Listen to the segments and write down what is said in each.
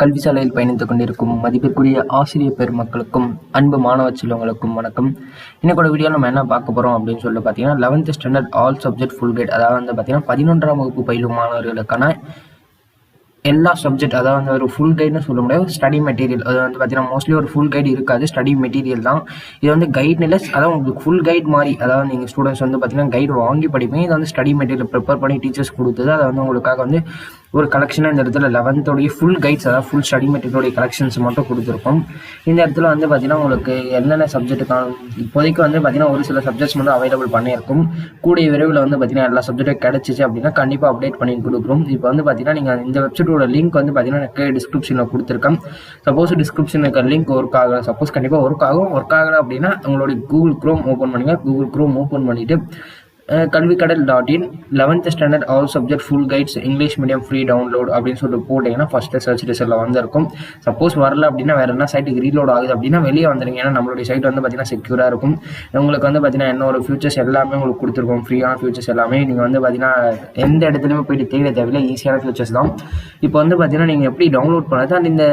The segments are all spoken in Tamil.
கல்வி சாலையில் பயணித்துக் கொண்டிருக்கும் மதிப்பிற்குரிய ஆசிரியர் பெருமக்களுக்கும் அன்பு மாணவ செல்வங்களுக்கும் வணக்கம். இன்னைக்கூட வீடியோ நம்ம என்ன பார்க்க போகிறோம் அப்படின்னு சொல்லி பார்த்தீங்கன்னா eleventh standard all subject full guide அதாவது வந்து பார்த்தீங்கன்னா பதினொன்றாம் வகுப்பு பயிலும் மாணவர்களுக்கான எல்லா சப்ஜெக்ட் அதாவது வந்து ஒரு ஃபுல் கைடுன்னு சொல்ல முடியாது ஸ்டடி மெட்டீரியல் அது வந்து பார்த்தீங்கன்னா மோஸ்ட்லி ஒரு ஃபுல் கைடு இருக்காது ஸ்டடி மெட்டீரியல் தான். இது வந்து கைட் இல்லை அதாவது உங்களுக்கு ஃபுல் கைட் மாதிரி அதாவது நீங்கள் ஸ்டூடெண்ட்ஸ் வந்து பார்த்தீங்கன்னா கைடு வாங்கி படிப்பீங்க இது வந்து ஸ்டடி மெட்டீரியல் ப்ரிப்பேர் பண்ணி டீச்சர்ஸ் கொடுத்தது. அதை வந்து உங்களுக்காக வந்து ஒரு கலெக்ஷனாக இந்த இடத்துல லெவன்த்தோடைய ஃபுல் கைட்ஸ் அதாவது ஃபுல் ஸ்டடி மெட்டீரியலோடைய கலெக்ஷன்ஸ் மட்டும் கொடுத்துருக்கோம். இந்த இடத்துல வந்து பார்த்தீங்கன்னா உங்களுக்கு என்னென்ன சப்ஜெக்ட்டுக்கான இப்போதைக்கு வந்து பார்த்தீங்கன்னா ஒரு சில சப்ஜெக்ட்ஸ் மட்டும் அவைலபிள் பண்ணியிருக்கும். கூடிய விரைவில் வந்து பார்த்தீங்கன்னா எல்லா சப்ஜெக்ட்டும் கிடச்சிச்சு அப்படின்னா கண்டிப்பாக அப்டேட் பண்ணி கொடுக்குறோம். இப்போ வந்து பார்த்தீங்கன்னா நீங்கள் இந்த வெப்சைட்டோட லிங்க் வந்து பார்த்தீங்கன்னா எனக்கு டிஸ்கிரிப்ஷனில் கொடுத்துருக்கேன். சப்போஸ் டிஸ்கிரிப்ஷனுக்கு லிங்க் ஒர்க் ஆகல சப்போஸ் கண்டிப்பாக ஒர்க் ஆகும். ஒர்க் ஆகலை அப்படின்னா உங்களுடைய கூகுள் க்ரோம் ஓப்பன் பண்ணுங்கள் கூகுள் க்ரோம் ஓப்பன் பண்ணிவிட்டு Kalvikadal dot in eleventh standard all subject full guides English medium free download அப்படின்னு சொல்லிட்டு போட்டிங்கன்னா ஃபஸ்ட்டு சர்ச் ரிசல்ட்டில் வந்திருக்கும். சப்போஸ் வரல அப்படின்னா வேறு என்ன சைட்டுக்கு ரீலோட் ஆகுது அப்படின்னா வெளியே வந்துருங்க. ஏன்னா நம்மளுடைய சைட் வந்து பார்த்தீங்கன்னா செக்யூராக இருக்கும். உங்களுக்கு வந்து பார்த்தீங்கன்னா என்ன ஒரு ஃபியூச்சர்ஸ் எல்லாமே உங்களுக்கு கொடுத்துருக்கோம். ஃப்ரீயான ஃபியூச்சர்ஸ் எல்லாமே. நீங்கள் வந்து பார்த்தீங்கன்னா எந்த இடத்துலையுமே போயிட்டு தேட தேவையில்லை. ஈஸியான ஃபியூச்சர்ஸ் தான். இப்போ வந்து பார்த்தீங்கன்னா நீங்கள் எப்படி டவுன்லோட் பண்ணது? அண்ட் இந்த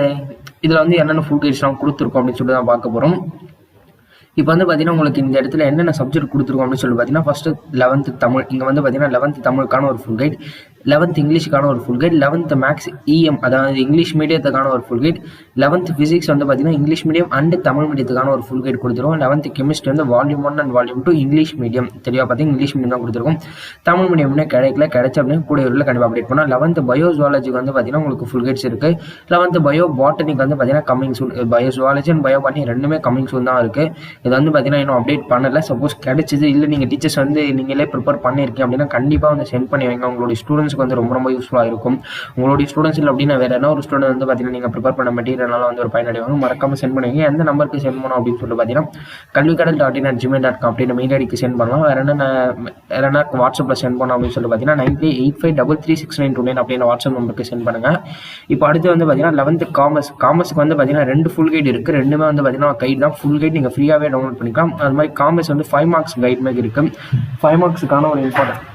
இதில் வந்து என்னென்ன ஃபுல் கைட்ஸ்லாம் கொடுத்துருக்கோம் அப்படின்னு சொல்லிட்டு தான் பார்க்க போகிறோம் இப்போ வந்து பார்த்தீங்கன்னா உங்களுக்கு இந்த இடத்துல என்னென்ன சப்ஜெக்ட் கொடுத்துருக்கோம் அப்படின்னு சொல்லி பார்த்தீங்கன்னா ஃபஸ்ட்டு லெவன்த்து தமிழ் இங்கே வந்து பார்த்தீங்கன்னா லெவன்த்து தமிழுக்கான ஒரு ஃபுல் கைட் லெவன்த் இங்கிலீஷுக்கான ஒரு full guide eleventh maths EM அதாவது இங்கிலீஷ் மீடியத்துக்கான ஒரு ஃபுல் கைட் லெவன்த் ஃபிசிக்ஸ் வந்து பார்த்தீங்கன்னா இங்கிலீஷ் மீடியம் அண்ட் தமிழ் மீடியத்துக்கான ஒரு ஃபுல் கைட் கொடுத்துருவோம். லெவன்த் கெமிஸ்ட்ரி வந்து volume one and volume two English medium தெளிவாக பார்த்தீங்கன்னா இங்கிலீஷ் மீடியம் தான் கொடுத்துருக்கோம். தமிழ் மீடியம்னே கிடைக்கல கிடைச்ச அப்படின்னு கூட ஒரு கண்டிப்பாக அப்டேட் பண்ணோம் லெவன்த் பயோஜுவாலஜிக்கு வந்து பார்த்தீங்கன்னா உங்களுக்கு ஃபுல் கைட்ஸ் இருக்குது லெவன்த் பயோ பாட்டனிக் வந்து பார்த்தீங்கன்னா coming soon biozoology and bio botany ரெண்டுமே கம்மிங் சூன் தான் இருக்குது இது வந்து பார்த்தீங்கன்னா இன்னும் அப்டேட் பண்ணலை. சப்போஸ் கிடைச்சிது இல்லை நீங்கள் டீச்சர்ஸ் வந்து நீங்களே ப்ரிப்பேர் பண்ணியிருக்கீங்க அப்படின்னா கண்டிப்பாக வந்து சென்ட் பண்ணி வைங்க. உங்களுடைய ஸ்டூடெண்ட்ஸ்க்கு வந்து ரொம்ப ரொம்ப யூஸ்ஃபுல்லாக இருக்கும். உங்களுடைய ஸ்டூடெண்ட்ஸ் இல்லை அப்படின்னா வேறு என்ன ஒரு ஸ்டூடெண்ட் வந்து பார்த்தீங்கன்னா நீங்கள் ப்ரிப்பேர் பண்ண மெட்டீரியல்னால வந்து ஒரு பயனடைவாங்க. மறக்காம சென்ட் பண்ணுவீங்க எந்த நம்பருக்கு சென்ட் பண்ணணும் அப்படின்னு சொல்லிட்டு பார்த்தீங்கன்னா Kalvikadal dot in at Gmail dot com அப்படின்னு மெயில் ஐடிக்கு சென்ட் பண்ணலாம். வேறு என்ன வேறு என்ன வாட்ஸ்அப்பில் சென்ட் பண்ணோம் அப்படின்னு சொல்லிட்டு பார்த்தீங்கன்னா nine three eight five double three six nine two nine அப்படின்னு வாட்ஸ்அப் நம்பருக்கு சென்ட் பண்ணுங்கள் இப்போ அடுத்து வந்து பார்த்தீங்கன்னா லெவன்த்து காமர்ஸ் காமர்ஸ்க்கு வந்து பார்த்தீங்கன்னா ரெண்டு ஃபுல் கைடு இருக்குது ரெண்டுமே வந்து பார்த்தீங்கன்னா கைட் தான். ஃபுல் கைட் நீங்கள் ஃப்ரீயாகவே டவுன்லோட் பண்ணிக்கலாம். அது மாதிரி காமர்ஸ் வந்து ஃபைவ் மார்க்ஸ் கைட் மாதிரி இருக்குது ஃபைவ் மார்க்ஸுக்கான ஒரு இம்பார்ட்டன்ட்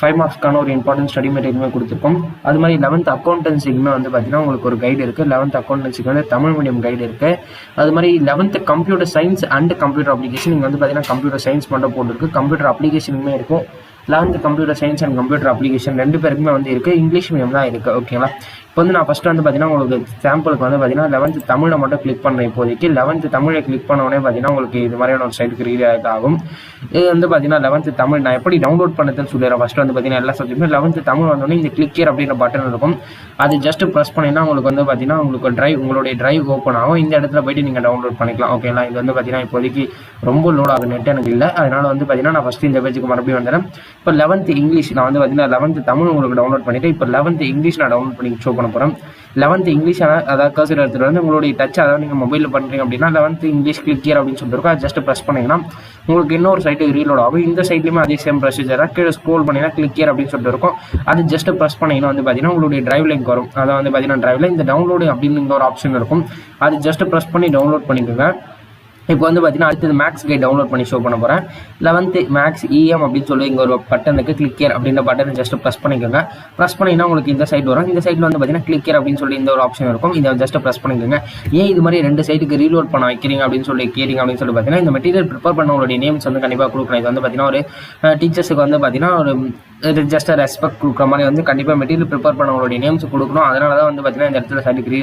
ஃபைவ் மார்க்ஸ்க்கான ஒரு இம்பார்ட்டன்ட் ஸ்டடி மெட்டீரியலுமே கொடுத்துருக்கோம். அது மாதிரி லெவன்த் அக்கௌண்டன்சிக்குமே வந்து பார்த்தீங்கன்னா உங்களுக்கு ஒரு கைடு இருக்குது லெவன்த் அக்கௌண்டன்சிக்கு வந்து தமிழ் மீடியம் கைடு இருக்குது அது மாதிரி eleventh computer science and computer application இங்கே வந்து பார்த்தீங்கன்னா கம்ப்யூட்டர் சயின்ஸ் மட்டும் போட்டுருக்கு. கம்ப்யூட்டர் அப்ளிகேஷனுமே இருக்கும். Eleventh computer science and computer application ரெண்டு பேருக்குமே வந்து இருக்குது இங்கிலீஷ் மீடியம் தான் இருக்குது ஓகேங்களா இப்போ வந்து நான் ஃபஸ்ட்டு வந்து பார்த்தீங்கன்னா உங்களுக்கு சாம்பிளுக்கு வந்து பார்த்தீங்கன்னா லெவன்த்து தமிழை மட்டும் கிளிக் பண்ணுறேன் இப்போதைக்கு. லெவன்த்து தமிழை கிளிக் பண்ண உடனே பார்த்தீங்கன்னா உங்களுக்கு இது மாதிரியான ஒரு சைட்டுக்கு ரீட் ஆகும். இது வந்து பார்த்தீங்கன்னா லெவன்த்து தமிழ் நான் எப்படி டவுன்லோட் பண்ணதுன்னு சொல்லிடுறேன். ஃபஸ்ட்டு வந்து பார்த்தீங்கன்னா எல்லா சப்ஜெக்ட்டுமே லெவன்த்து தமிழ் வந்தோடனே இந்த கிளிக்கியர் அப்படின்ற பட்டன் இருக்கும். அது ஜஸ்ட் ப்ரெஸ் பண்ணிங்கன்னா உங்களுக்கு வந்து பார்த்தீங்கன்னா உங்களுக்கு ட்ரைவ் உங்களுடைய ட்ரைவ் ஓப்பன் ஆகும். இந்த இடத்துல போயிட்டு நீங்கள் டவுன்லோட் பண்ணிக்கலாம். ஓகேங்களா இது வந்து பார்த்தீங்கன்னா இப்போதைக்கு ரொம்ப லோட் ஆகும் நெட் எனக்கு இல்லை. அதனால் வந்து பார்த்தீங்கன்னா நான் ஃபஸ்ட்டு இந்த பேஜுக்கு மறுபடியும் வந்துடுறேன். இப்போ லெவன்த்து இங்கிலீஷ் நான் வந்து பார்த்தீங்கன்னா லெவன்த்து தமிழ் உங்களுக்கு டவுன்லோட் பண்ணிவிட்டு இப்போ லெவன்த்து இங்கிலீஷ் நான் டவுன்லோட் பண்ணி ஷோ பண்ண போகிறேன் லெவன்த்து இங்கிலீஷ் அதாவது கர்சர் எடுத்துகிட்டு வந்து உங்களுடைய டச் அதாவது நீங்கள் மொபைலில் பண்ணுறீங்க அப்படின்னா லெவன்த்து இங்கிலீஷ் கிளிக் கியர் அப்படின்னு சொல்லிட்டு அது ஜஸ்ட் ப்ரெஸ் பண்ணிங்கன்னா உங்களுக்கு இன்னொரு சைட்டுக்கு ரீலோட் ஆகும். இந்த சைட்லையுமே அதே சேம் ப்ரொசீஜராக கீழே ஸ்க்ரோல் பண்ணிங்கன்னா கிளிக் கியர் அப்படின்னு சொல்லிட்டு இருக்கும். அது ஜஸ்ட் ப்ரெஸ் பண்ணிங்கன்னா வந்து பார்த்தீங்கன்னா உங்களுடைய டிரைவ் லிங்க் வரும். அதை வந்து பார்த்தீங்கன்னா டிரைவில் இந்த டவுன்லோடு அப்படின்னு ஒரு ஆப்ஷன் இருக்கும். அது ஜஸ்ட் ப்ரெஸ் பண்ணி டவுன்லோட் பண்ணிக்கோங்க. இப்போ வந்து பார்த்தீங்கன்னா அடுத்தது மேக்ஸ் கை டவுன்லோட் பண்ணி ஷோ பண்ண போகிறேன் லெவன்த்து மேக்ஸ் இஎம் அப்படின்னு சொல்லி இங்கே ஒரு பட்டனுக்கு கிளிக்கியர் அப்படின்ற பட்டனை ஜஸ்ட் ப்ரெஸ் பண்ணிக்கோங்க. ப்ரெஸ் பண்ணிங்கன்னா உங்களுக்கு இந்த சைட் வரும். இந்த சைட்டில் வந்து பார்த்தீங்கன்னா கிளிக்கியர் அப்படின்னு சொல்லி இந்த ஒரு ஆப்ஷன் இருக்கும். இதை ஜஸ்ட் ப்ரெஸ் பண்ணிக்கோங்க. ஏன் இது மாதிரி ரெண்டு சைட்டுக்கு ரீலோட் பண்ண வைக்கிறீங்க அப்படின்னு சொல்லி கேட்டிங்க அப்படின்னு சொல்லி பார்த்தீங்கன்னா இந்த மெட்டீரியல் ப்ரிப்பேர் பண்ணவங்களுடைய நேம்ஸ் வந்து கண்டிப்பாக கொடுக்கணும். இது வந்து பார்த்தீங்கன்னா ஒரு டீச்சர்ஸுக்கு வந்து பார்த்தீங்கன்னா ஒரு ஜஸ்ட் ரெஸ்பெக்ட் கொடுக்குற மாதிரி வந்து கண்டிப்பாக மெட்டீரியல் ப்ரிப்பேர் பண்ணவங்களுடைய நேம்ஸ் கொடுக்கணும். அதனால தான் வந்து பார்த்தீங்கன்னா இந்த இடத்துல சைட்டுக்கு ரீ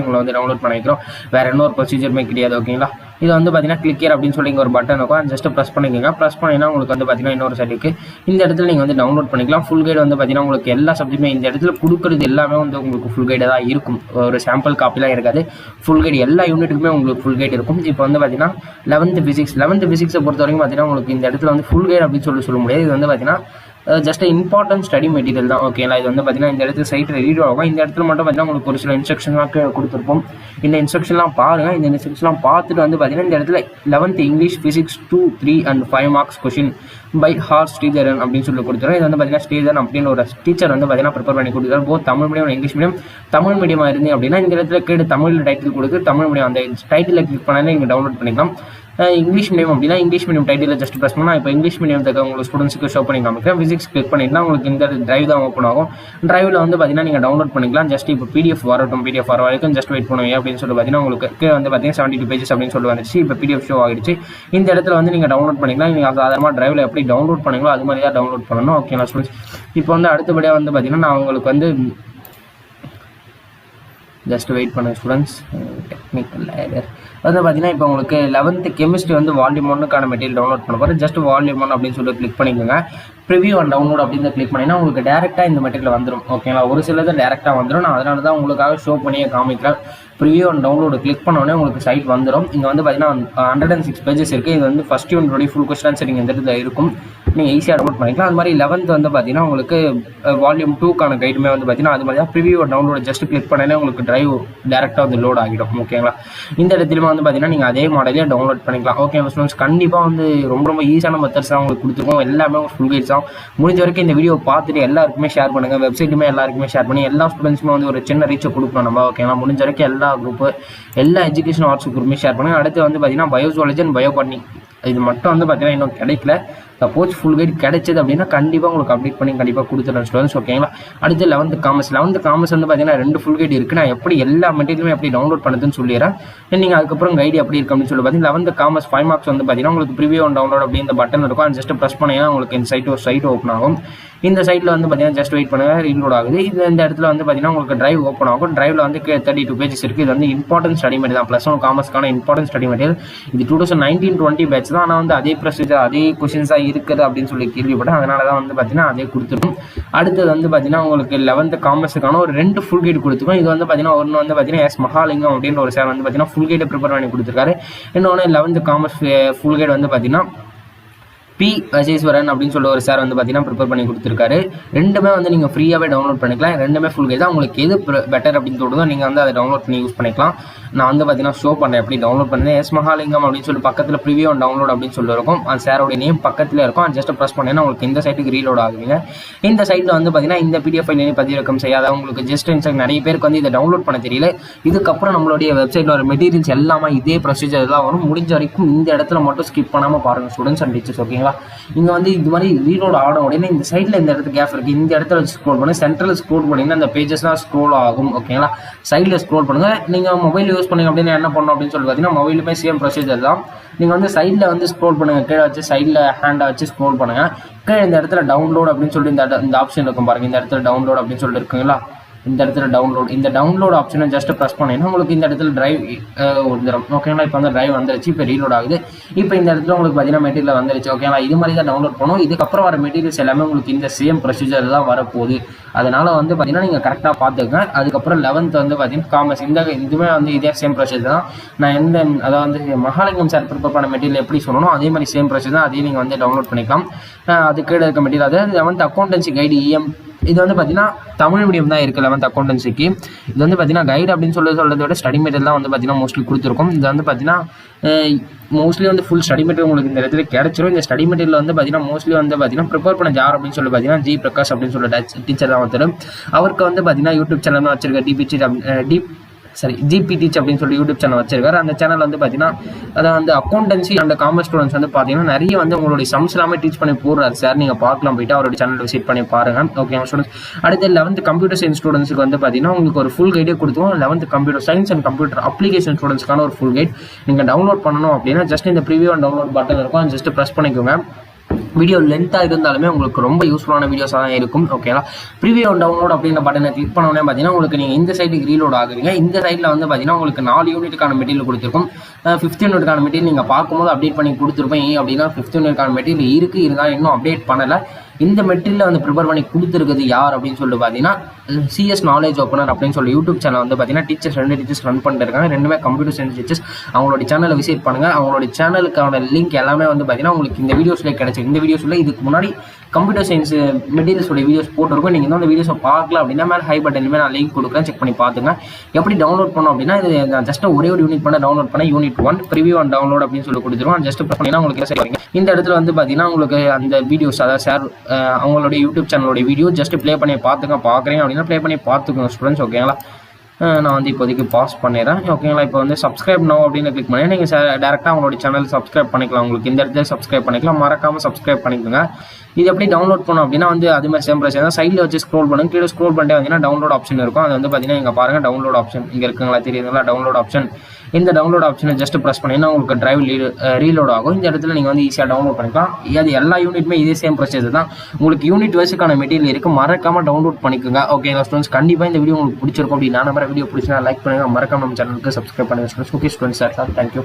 உங்களை வந்து டவுன்லோட் பண்ணிக்கிறோம். வேறு இன்னொரு ஒரு ப்ரொசீஜருமே கிடையாது ஓகேங்களா இது வந்து பார்த்தீங்கன்னா கிளிக்கர் அப்படின்னு சொல்லி இங்கே ஒரு பட்டன் இருக்கும். அது ஜஸ்ட் ப்ரெஸ் பண்ணிக்கோங்க. ப்ரெஸ் பண்ணிங்கன்னா உங்களுக்கு வந்து பார்த்தீங்கன்னா இன்னொரு சர்டிஃபிகேட் இந்த இடத்துல நீங்கள் வந்து டவுன்லோட் பண்ணிக்கலாம். ஃபுல் கைடு வந்து பார்த்தீங்கன்னா உங்களுக்கு எல்லா சப்ஜெக்ட்டுமே இந்த இடத்துல கொடுக்குறது எல்லாமே வந்து உங்களுக்கு ஃபுல் கைடாக தான் இருக்கும். ஒரு சாம்பிள் காப்பிலாம் இருக்காது. ஃபுல் கைடு எல்லா யூனிட்டுக்குமே உங்களுக்கு ஃபுல் கைடு இருக்கும். இப்போ வந்து பார்த்தீங்கன்னா லெவன்த்து ஃபிசிக்ஸ் லெவன்த்து ஃபிசிக்ஸை பொறுத்த வரைக்கும் பார்த்தீங்கன்னா உங்களுக்கு இந்த இடத்துல வந்து ஃபுல் கைடு அப்படின்னு சொல்லி சொல்ல முடியாது. இது வந்து பார்த்தீங்கன்னா ஜஸ்ட் இம்பார்ட்டன்ட் ஸ்டடி மெட்டீரியல் தான். ஓகேங்களா இது வந்து பார்த்தீங்கன்னா இந்த இடத்துல சைட்டில் ரீட் ஆகும். இந்த இடத்துல மட்டும் பார்த்தீங்கன்னா உங்களுக்கு ஒரு சில இன்ஸ்ட்ரக்ஷன்லாம் கொடுத்துருப்போம். இந்த இன்ஸ்ட்ரக்ஷன்லாம் பாருங்கள் இந்த இன்ஸ்ட்ரக்ஷன்லாம் பார்த்துட்டு வந்து பார்த்தீங்கன்னா இந்த இடத்துல eleventh English physics two three and five marks question by hour Sridharan அப்படின்னு சொல்லி கொடுத்துருவோம் இது வந்து பார்த்தீங்கன்னா ஸ்ரீதரன் அப்படின்னு ஒரு டீச்சர் வந்து பார்த்தீங்கன்னா ப்ரிப்பேர் பண்ணி கொடுத்துருக்காரு. Both Tamil medium English medium Tamil மீடியமாக இருந்தீங்க அப்படின்னா இந்த இடத்துல கேட்டு தமிழ் டைட்டில் கொடுத்து தமிழ் மீடியம் அந்த டைட்டிலில் கிளிக் பண்ணாலே நீங்கள் டவுன்லோட் பண்ணிக்கலாம். இங்கிலீஷ் மீடியம் அப்படின்னா English medium title just press பண்ணால் இப்போ இங்கிலீஷ் மீடியம் தக்க உங்களுக்கு ஸ்டூடெண்ட்ஸ்க்கு ஷோ பண்ணி காமிக்கிறேன். ஃபிசிக்ஸ் கிளிக் பண்ணிட்டுனா உங்களுக்கு இந்த டிரைவ் தான் ஓப்பன் ஆகும். டிரைவில் வந்து பார்த்தீங்கன்னா நீங்கள் டவுன்லோட் பண்ணிக்கலாம். ஜஸ்ட் இப்போ பிடிஎஃப் வரட்டும். பிடிஎஃப் வர வரைக்கும் ஜஸ்ட் வெயிட் பண்ணுவேன் அப்படின்னு சொல்லி பார்த்தீங்கன்னா உங்களுக்கு வந்து பார்த்தீங்கன்னா செவன்ட்டி டூ பேஜஸ் அப்படின்னு சொல்லி வந்துச்சு இப்போ பிடிஎஃப் ஷோ ஆகிடுச்சு. இந்த இடத்துல வந்து நீங்கள் டவுன்லோட் பண்ணிக்கலாம். நீங்கள் சாதாரணமாக டிரைவில் எப்படி டவுன்லோட் பண்ணீங்களோ அது மாதிரி தான் டவுன்லோட் பண்ணணும் ஓகேங்களா ஸ்டூடெண்ட்ஸ் இப்போ வந்து அடுத்தபடியாக வந்து பார்த்தீங்கன்னா நான் உங்களுக்கு வந்து ஜஸ்ட் வெயிட் பண்ணுங்க ஸ்டூடெண்ட்ஸ் டெக்னிக்கல் லேயர் வந்து பார்த்தீங்கன்னா இப்போ உங்களுக்கு லெவன்த்து கெமிஸ்ட்ரி வந்து வால்யூம் ஒன்னுக்கான மெட்டீரியல் டவுன்லோட் பண்ண போகிறேன் ஜஸ்ட் வால்யூம் ஒன் அப்படின்னு சொல்லி கிளிக் பண்ணிக்கோங்க. ப்ரிவியூ அண்ட் டவுன்லோட் அப்படின்னு கிளிக் பண்ணிங்கன்னா உங்களுக்கு டேரெக்டாக இந்த மெட்டீரியல் வந்துடும் ஓகேங்களா ஒரு சிலது டேரெக்டாக வந்துடும் நான் அதனால தான் உங்களுக்காக ஷோ பண்ணியே காமிக்கிறேன். ப்ரீவியூ அண்ட் டவுன்லோடு கிளிக் பண்ணோடனே உங்களுக்கு சைட் வந்துடும் இங்கே வந்து பார்த்தீங்கன்னா ஹண்ட்ரட் அண்ட் சிக்ஸ் பேஜஸ் இருக்குது இது வந்து ஃபஸ்ட் யூனிட்டோடைய ஃபுல் கொஸ்டின் ஆன்சர் இந்த இதில் இருக்கும். நீங்கள் ஈஸியாக டவுன்லோட் பண்ணிக்கலாம். அது மாதிரி லெவன்த் வந்து பார்த்தீங்கன்னா உங்களுக்கு வால்யூம் டூக்கான கைடுமே வந்து பார்த்தீங்கன்னா அது மாதிரி தான் ப்ரிவியூ டவுன்லோட் ஜஸ்ட் கிளிக் பண்ணாலே உங்களுக்கு ட்ரைவ் டேரெக்டாக வந்து லோட் ஆகிடும். ஓகேங்களா இந்த இடத்துலையுமே வந்து பார்த்தீங்கன்னா நீங்கள் அதே மாடலே டவுன்லோட் பண்ணிக்கலாம். ஓகே ஸ்டூடெண்ட்ஸ் கண்டிப்பாக வந்து ரொம்ப ரொம்ப ஈஸியான மெத்தட்ஸ் தான் உங்களுக்கு கொடுத்துருக்கோம். எல்லாமே ஃபுல் கைட்ஸ் தான். முடிஞ்ச வரைக்கும் இந்த வீடியோ பார்த்துட்டு எல்லாருக்குமே ஷேர் பண்ணுங்கள் வெப்சைட்டுமே எல்லாருக்குமே ஷேர் பண்ணி எல்லா ஸ்டூடெண்ட்ஸுமே வந்து ஒரு சின்ன ரீச்சை கொடுக்கணும் நம்ம. ஓகேங்களா முடிஞ்ச வரைக்கும் எல்லா குரூப்பு எல்லா எஜுகேஷன் வாட்ஸ்அப் குரூப்புமே ஷேர் பண்ணுங்கள் அடுத்து வந்து பார்த்தீங்கன்னா பயோசுவாலஜி அண்ட் பயோபாட்னி இது மட்டும் வந்து பார்த்தீங்கன்னா இன்னும் கிடைக்கல. சப்போஸ் ஃபுல் கைட் கிடைச்சது அப்படின்னா கண்டிப்பாக உங்களுக்கு அப்டேட் பண்ணி கண்டிப்பாக கொடுத்துட்றேன் ஸ்டூடெண்ட்ஸ் ஓகேங்களா அடுத்து லெவன்த் காமர்ஸ் லெவன்த் காமர்ஸ் வந்து பார்த்தீங்கன்னா ரெண்டு ஃபுல் கைட் இருக்குது நான் எப்படி எல்லா மெட்டீரியலுமே எப்படி டவுன்லோட் பண்ணுதுன்னு சொல்லிடுறேன். நீங்கள் அதுக்கப்புறம் கைடு எப்படி இருக்கு அப்படின்னு சொல்லி பார்த்தீங்கன்னா லெவன்த் காமர்ஸ் ஃபைவ் மார்க்ஸ் வந்து பார்த்தீங்கன்னா உங்களுக்கு ப்ரிவியூ அண்ட் டவுன்லோட் அப்படின்ற பட்டன் இருக்கும். அது ஜஸ்ட் ப்ரெஸ் பண்ணீங்கன்னா உங்களுக்கு இந்த சைட் ஒரு சைட் ஓப்பன் ஆகும். இந்த சைட்டில் வந்து பார்த்தீங்கன்னா ஜஸ்ட் வெயிட் பண்ணுங்க ரீலோட் ஆகுது. இது இந்த இடத்துல வந்து பார்த்தீங்கன்னா உங்களுக்கு டிரைவ் ஓப்பன் ஆகும். டிரைவில் வந்து தேர்ட்டி டூ பேஜஸ் இருக்குது இது வந்து இம்பார்ட்டன்ட் ஸ்டடி மெட்டீரியல் தான். ப்ளஸ் ஒன் காமர்ஸ்க்கான இம்பார்ட்டன்ட் ஸ்டடி மெட்டீரியல் இது two thousand nineteen twenty batch தான் ஆனால் வந்து அதே ப்ரொசீஜர் அதே கொஷின்ஸாக இருக்குது அப்படின்னு சொல்லி கேள்விப்பட்டேன். அதனால தான் வந்து பார்த்தீங்கன்னா அதே கொடுத்துருக்கும் அடுத்தது வந்து பார்த்தீங்கன்னா உங்களுக்கு லெவன்த் காமர்ஸுக்கான ஒரு ரெண்டு ஃபுல் கைடு கொடுத்துருக்கோம். இது வந்து பார்த்தீங்கன்னா ஒன்று வந்து பார்த்தீங்கன்னா எஸ் மகாலிங்கம் அப்படின்ற ஒரு சார் வந்து பார்த்தீங்கன்னா ஃபுல் கைடு ப்ரிப்பேர் பண்ணி கொடுத்துருக்காரு. இன்னொன்று லெவன்த் காமர்ஸ் ஃபுல் கைடு வந்து பார்த்தீங்கன்னா பி அஜேஸ்வரன் அப்படின்னு சொல்ல ஒரு சார் வந்து பார்த்தீங்கன்னா ப்ரிப்பேர் பண்ணி கொடுத்துருக்காரு. ரெண்டுமே வந்து நீங்கள் ஃப்ரீயாகவே டவுன்லோட் பண்ணிக்கலாம். ரெண்டுமே ஃபுல் கேஸ் தான் உங்களுக்கு எது பெட்டர் அப்படின்னு தோணுதோ நீங்கள் வந்து அதை டவுன்லோட் பண்ணி யூஸ் பண்ணிக்கலாம். நான் வந்து பார்த்தீங்கன்னா ஷோ பண்ணேன். எப்படி டவுன்லோட் பண்ணேன்? எஸ் மகாலிங்கம் அப்படின்னு சொல்லி பக்கத்தில் ப்ரிவியூ அண்ட் டவுன்லோட் அப்படின்னு சொல்லி இருக்கும். அந்த சாரோடைய நேம் பக்கத்தில் இருக்கும். அது ஜஸ்ட் ப்ரெஸ் பண்ணேன்னா உங்களுக்கு இந்த சைட்டுக்கு ரீலோட் ஆகுவீங்க. இந்த சைட்டில் வந்து பார்த்தீங்கன்னா இந்த பிடிஎஃப் ஃபைல் பதிவிறக்கம் செய்யாத உங்களுக்கு ஜஸ்ட் இன்ஸ்டாக் நிறைய பேருக்கு வந்து இதை டவுன்லோட் பண்ண தெரியல. இதுக்கப்புறம் நம்மளுடைய வெப்சைட்டில் ஒரு மெட்டீரியல்ஸ் எல்லாமே இதே ப்ரொசீஜர் தான் வரும். முடிஞ்ச வரைக்கும் இந்த இடத்துல மட்டும் ஸ்கிப் பண்ணாமல் பாருங்கள் ஸ்டூடெண்ட்ஸ் அண்ட் டீச்சர்ஸ் ஓகேங்களா இங்கே வந்து இது மாதிரி ரீலோட் ஆட உடனே இந்த சைடில் இந்த இடத்துல கேப் இருக்குது இந்த இடத்துல ஸ்க்ரோல் பண்ணி சென்டரில் ஸ்க்ரோல் பண்ணிங்கன்னா அந்த பேஜஸ்லாம் ஸ்க்ரோல் ஆகும். ஓகேங்களா? சைடில் ஸ்க்ரோல் பண்ணுங்கள் நீங்கள் மொபைல் யூஸ் பண்ணுங்க அப்படின்னா என்ன பண்ணணும் அப்படின்னு சொல்லி பார்த்தீங்கன்னா மொபைலுமே சேம் ப்ரொசீஜர் தான். நீங்கள் வந்து சைடில் வந்து ஸ்க்ரோல் பண்ணுங்கள் கீழே வச்சு சைடில் ஹேண்டை வச்சு ஸ்க்ரோல் பண்ணுங்கள் கீழே இந்த இடத்துல டவுன்லோட் அப்படின்னு சொல்லி இந்த இந்த ஆப்ஷன் இருக்கும் பாருங்கள் இந்த இடத்துல டவுன்லோட் அப்படின்னு சொல்லிட்டு இருக்குங்களா? இந்த இடத்துல டவுன்லோட் இந்த டவுன்லோட் ஆப்ஷனை ஜஸ்ட் ப்ரெஸ் பண்ணிங்கன்னா உங்களுக்கு இந்த இடத்துல டிரைவ் வந்துடும் ஓகேங்களா இப்போ வந்து டிரைவ் வந்துருச்சு இப்போ ரீலோட் ஆகுது. இப்போ இந்த இடத்துல உங்களுக்கு பார்த்தீங்கன்னா மெட்டீரியல் வந்துருச்சு. ஓகேங்களா இது மாதிரி தான் டவுன்லோட் பண்ணும் இதுக்கப்புறம் வர மெட்டீரியல்ஸ் எல்லாமே உங்களுக்கு இந்த சேம் ப்ரொசீஜர் தான் வரப்போகுது. அதனால் வந்து பார்த்தீங்கன்னா நீங்கள் கரெக்டாக பார்த்துக்கங்க அதுக்கப்புறம் லெவன்த் வந்து பார்த்தீங்கன்னா காமர்ஸ் இந்த இதுவுமே வந்து இதே சேம் ப்ரொசீஜர் தான். நான் எந்த அதாவது வந்து மகாலிங்கம் சார் ப்ரிப்பேர் பண்ண மெட்டீரியல் எப்படி சொல்லணும் அதே மாதிரி சேம் ப்ரொசீஜர் தான் அதையும் நீங்கள் வந்து டவுன்லோட் பண்ணிக்கலாம். அஹ் அது கீழே இருக்க மெட்டீரியல் அதாவது லெவன்த் அக்கௌண்டன்சி கைடு இஎம் இது வந்து பார்த்தீங்கன்னா தமிழ் மீடியம் தான் இருக்குது லெவன்த் அக்கௌண்டன்சிக்கு இது வந்து பார்த்தீங்கன்னா கைடு அப்படின்னு சொல்லி சொல்கிறத விட ஸ்டடி மெட்டீரியல் தான் வந்து பார்த்தீங்கன்னா மோஸ்ட்லி கொடுத்துருக்கும். இது வந்து பார்த்தீங்கன்னா மோஸ்ட்லி வந்து ஃபுல் ஸ்டடி மெட்டீரியல் உங்களுக்கு இந்த இடத்துல கிடச்சிரும். இந்த ஸ்டடி மெட்டீரியல் வந்து பார்த்தீங்கன்னா மோஸ்ட்லி வந்து பார்த்தீங்கன்னா ப்ரிப்பேர் பண்ண ஜார் அப்படின்னு சொல்லி பார்த்தீங்கன்னா ஜி பிரகாஷ் அப்படின்னு சொல்லி டீச்சர் தான் வந்துடும் அவருக்கு வந்து பார்த்தீங்கன்னா யூடியூப் சேனல் வச்சிருக்க டிபிச்சி டீப் சரி ஜிபி டீச் அப்படின்னு சொல்லி யூடியூப் சேனல் வச்சிருக்காரு. அந்த சேனல் வந்து பார்த்தீங்கன்னா அதை வந்து அக்கௌண்டன்சி அண்ட் காமர்ஸ் ஸ்டூடெண்ட்ஸ் வந்து பார்த்தீங்கன்னா நிறைய வந்து உங்களுடைய சம்ஸ் எல்லாமே டீச் பண்ணி போடுறாரு சார் நீங்கள் பார்க்கலாம் போயிட்டு அவருடைய சேனல் விசிட் பண்ணி பாருங்க. ஓகே ஸ்டூடெண்ட்ஸ் அடுத்து லெவன்த் கம்ப்யூட்டர் சயின்ஸ் ஸ்டூடெண்ட்ஸ்க்கு வந்து பார்த்தீங்கன்னா உங்களுக்கு ஒரு ஃபுல் கைடே கொடுத்துருவோம். Eleventh computer science and computer application ஸ்டூடெண்ட்ஸ்க்கான ஒரு ஃபுல் கைட் நீங்கள் டவுன்லோட் பண்ணணும் அப்படின்னா ஜஸ்ட் இந்த ப்ரிவியூ அண்ட் டவுன்லோட் பட்டன் இருக்கும். ஜஸ்ட் ப்ரெஸ் பண்ணிக்கோங்க. வீடியோ லென்த்தாக இருந்தாலுமே உங்களுக்கு ரொம்ப யூஸ்ஃபுல்லான வீடியோஸாக தான் இருக்கும் ஓகேங்களா ப்ரீவியோ டவுன்லோட் அப்படின்ற பட்டனை கிளிக் பண்ணோடனே பார்த்தீங்கன்னா உங்களுக்கு நீங்கள் இந்த சைட்டுக்கு ரீலோட் ஆகுவீங்க இந்த சைட்டில் வந்து பார்த்தீங்கன்னா உங்களுக்கு நாலு யூனிட்டுக்கான மெட்டீரியல் கொடுத்துருக்கும். ஃபிஃப்த் யூனிட்டுக்கான மெட்டீரியல் நீங்கள் பார்க்கும்போது அப்டேட் பண்ணி கொடுத்துருப்பேன். ஏன் அப்படின்னா ஃபிஃப்த் யூனிட்டுக்கான மெட்டீரியல் இருக்குது இருந்தாலும் இன்னும் அப்டேட் பண்ணலை. இந்த மெட்டீரியல் வந்து ப்ரிப்பேர் பண்ணி கொடுத்துருக்குது யார் அப்படின்னு சொல்லிட்டு பார்த்தீங்கன்னா சிஎஸ் நாலேஜ் ஓப்பனர் அப்படின்னு சொல்லி யூடியூப் சேனல் வந்து பார்த்தீங்கன்னா டீச்சர்ஸ் ரெண்டு டீச்சர்ஸ் ரன் பண்ணிட்டு இருக்காங்க. ரெண்டுமே கம்ப்யூட்டர் சயின்ஸ் டீச்சர்ஸ் அவங்களோட சேனலை விசிட் பண்ணுங்கள் அவங்களோட சேனலுக்கான லிங்க் எல்லாமே வந்து பார்த்தீங்கன்னா உங்களுக்கு இந்த வீடியோஸ்லேயே கிடைச்சிருக்கு. இந்த வீடியோஸில் இதுக்கு முன்னாடி கம்ப்யூட்டர் சயின்ஸ் மெட்டீரியல்ஸோட வீடியோஸ் போட்டிருக்கோம். நீங்கள் இந்த வீடியோஸை பார்க்கலாம் அப்படின்னா மேலே ஹை பட்டன்லையுமே நான் லிங்க் கொடுக்குறேன். செக் பண்ணி பார்த்துங்க. எப்படி டவுன்லோட் பண்ணோம் அப்படின்னா இது நான் ஜஸ்ட் ஒரே ஒரு யூனிட் பண்ண டவுன்லோட் பண்ண unit one preview and download அப்படின்னு சொல்லி கொடுத்துருவோம். ஜஸ்ட் பண்ணிங்கன்னா உங்களுக்கு சரி இந்த இடத்துல வந்து பார்த்தீங்கன்னா உங்களுக்கு அந்த வீடியோஸ் அதாவது ஷேர் அவங்களுடைய யூடியூப் சேனலோட வீடியோ ஜஸ்ட் ப்ளே பண்ணி பார்த்துங்க பார்க்குறேன் அப்படின்னா ப்ளே பண்ணி பார்த்துக்கோங்க ஸ்டூடெண்ட்ஸ் ஓகேங்களா நான் வந்து இப்போதைக்கு பாஸ் பண்ணிடுறேன். ஓகேங்களா இப்போ வந்து சப்ஸ்கிரைப் நோ அப்படின்னு கிளிக் பண்ணி நீங்கள் டேரெக்டாக அவங்களோட சேனல் சப்ஸ்கிரைப் பண்ணிக்கலாம். உங்களுக்கு இந்த இடத்துல சப்ஸ்கிரைப் பண்ணிக்கலாம். மறக்காமல் சப்ஸ்கிரைப் பண்ணிக்கோங்க. இது எப்படி டவுன்லோட் பண்ணோம் அப்படின்னா வந்து அது மாதிரி சேம் ப்ரைஸ் தான். சைடில் வச்சு ஸ்க்ரோல் பண்ணுங்க. கீழே ஸ்க்ரோல் பண்ணிட்டே வந்தீங்கன்னா டவுன்லோட் ஆப்ஷன் இருக்கும். அது வந்து பார்த்தீங்கன்னா இங்கே பாருங்கள் டவுன்லோட் ஆப்ஷன் இங்கே இருக்குங்களா? தெரியுதுங்களா? டவுன்லோட் ஆப்ஷன் இந்த டவுன்லோட் ஆப்ஷனை ஜஸ்ட் ப்ரெஸ் பண்ணிங்கன்னா உங்களுக்கு டிரைவ் ரீலோட் ஆகும். இந்த இடத்துல நீங்கள் வந்து ஈஸியாக டவுன்லோட் பண்ணிக்கலாம். அது எல்லா யூனிட்டுமே இதே சேம் ப்ரொசீஜர் தான். உங்களுக்கு யூனிட் வைஸுக்கான மெட்டீரியல் இருக்குது மறக்காமல் டவுன்லோட் பண்ணிக்கோங்க. ஓகேங்களா ஸ்டூடெண்ட்ஸ் கண்டிப்பாக இந்த வீடியோ உங்களுக்கு பிடிச்சிருக்கும் அப்படி நான் நம்பர் வீடியோ பிடிச்சினா லைக் பண்ணுங்கள் மறக்காம நம்ம சேனலுக்கு சப்ஸ்கிரைப் பண்ணுங்கள் students okay students sir thank you